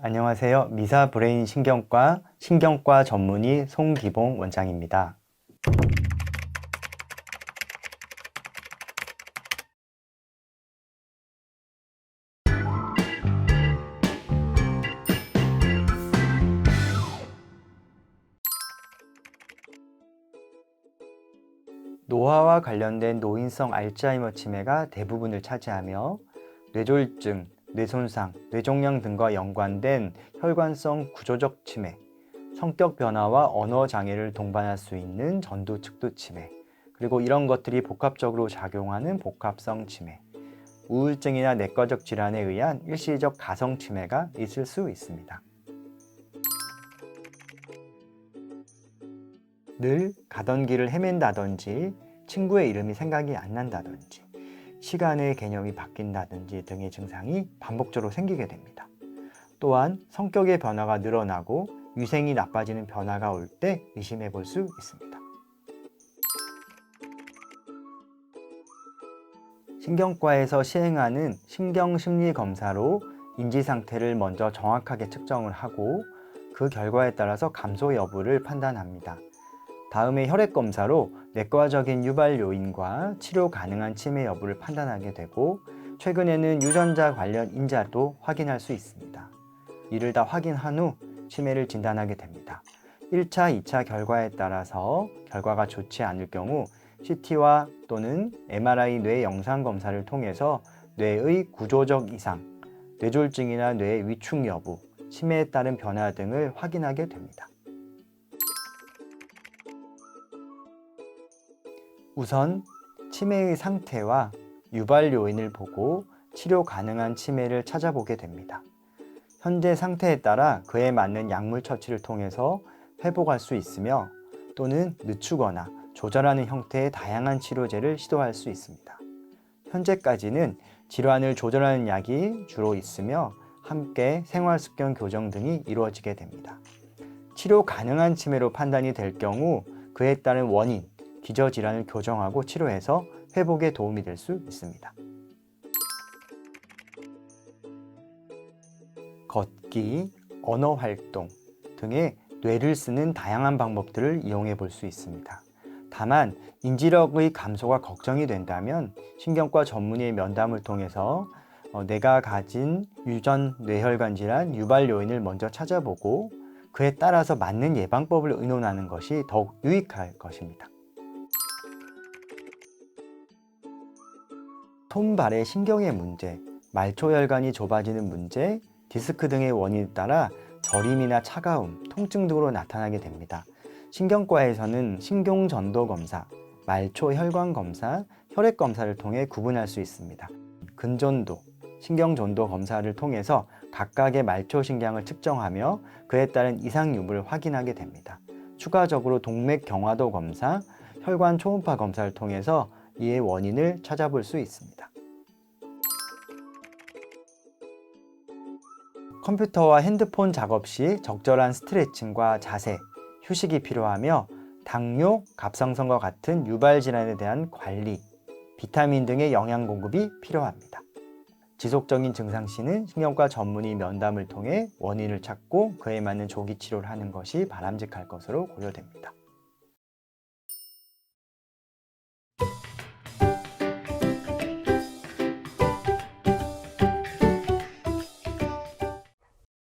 안녕하세요. 미사 브레인 신경과 신경과 전문의 송기봉 원장입니다. 노화와 관련된 노인성 알츠하이머 치매가 대부분을 차지하며 뇌졸중, 뇌손상, 뇌종양 등과 연관된 혈관성 구조적 치매, 성격 변화와 언어 장애를 동반할 수 있는 전두 측두 치매, 그리고 이런 것들이 복합적으로 작용하는 복합성 치매, 우울증이나 내과적 질환에 의한 일시적 가성 치매가 있을 수 있습니다. 늘 가던 길을 헤맨다든지 친구의 이름이 생각이 안 난다든지 시간의 개념이 바뀐다든지 등의 증상이 반복적으로 생기게 됩니다. 또한 성격의 변화가 늘어나고 위생이 나빠지는 변화가 올 때 의심해 볼 수 있습니다. 신경과에서 시행하는 신경심리 검사로 인지 상태를 먼저 정확하게 측정을 하고 그 결과에 따라서 감소 여부를 판단합니다. 다음에 혈액 검사로 내과적인 유발 요인과 치료 가능한 치매 여부를 판단하게 되고 최근에는 유전자 관련 인자도 확인할 수 있습니다. 이를 다 확인한 후 치매를 진단하게 됩니다. 1차, 2차 결과에 따라서 결과가 좋지 않을 경우 CT와 또는 MRI 뇌 영상 검사를 통해서 뇌의 구조적 이상, 뇌졸중이나 뇌 위축 여부, 치매에 따른 변화 등을 확인하게 됩니다. 우선 치매의 상태와 유발 요인을 보고 치료 가능한 치매를 찾아보게 됩니다. 현재 상태에 따라 그에 맞는 약물 처치를 통해서 회복할 수 있으며 또는 늦추거나 조절하는 형태의 다양한 치료제를 시도할 수 있습니다. 현재까지는 질환을 조절하는 약이 주로 있으며 함께 생활 습관 교정 등이 이루어지게 됩니다. 치료 가능한 치매로 판단이 될 경우 그에 따른 원인, 기저질환을 교정하고 치료해서 회복에 도움이 될 수 있습니다. 걷기, 언어 활동 등의 뇌를 쓰는 다양한 방법들을 이용해 볼 수 있습니다. 다만 인지력의 감소가 걱정이 된다면 신경과 전문의의 면담을 통해서 어, 내가 가진 유전 뇌혈관 질환 유발 요인을 먼저 찾아보고 그에 따라서 맞는 예방법을 의논하는 것이 더욱 유익할 것입니다. 손발의 신경의 문제, 말초혈관이 좁아지는 문제, 디스크 등의 원인에 따라 저림이나 차가움, 통증 등으로 나타나게 됩니다. 신경과에서는 신경전도 검사, 말초혈관 검사, 혈액 검사를 통해 구분할 수 있습니다. 근전도, 신경전도 검사를 통해서 각각의 말초신경을 측정하며 그에 따른 이상 유무를 확인하게 됩니다. 추가적으로 동맥 경화도 검사, 혈관 초음파 검사를 통해서 이의 원인을 찾아볼 수 있습니다. 컴퓨터와 핸드폰 작업 시 적절한 스트레칭과 자세, 휴식이 필요하며 당뇨, 갑상선과 같은 유발 질환에 대한 관리, 비타민 등의 영양 공급이 필요합니다. 지속적인 증상 시는 신경과 전문의 면담을 통해 원인을 찾고 그에 맞는 조기 치료를 하는 것이 바람직할 것으로 고려됩니다.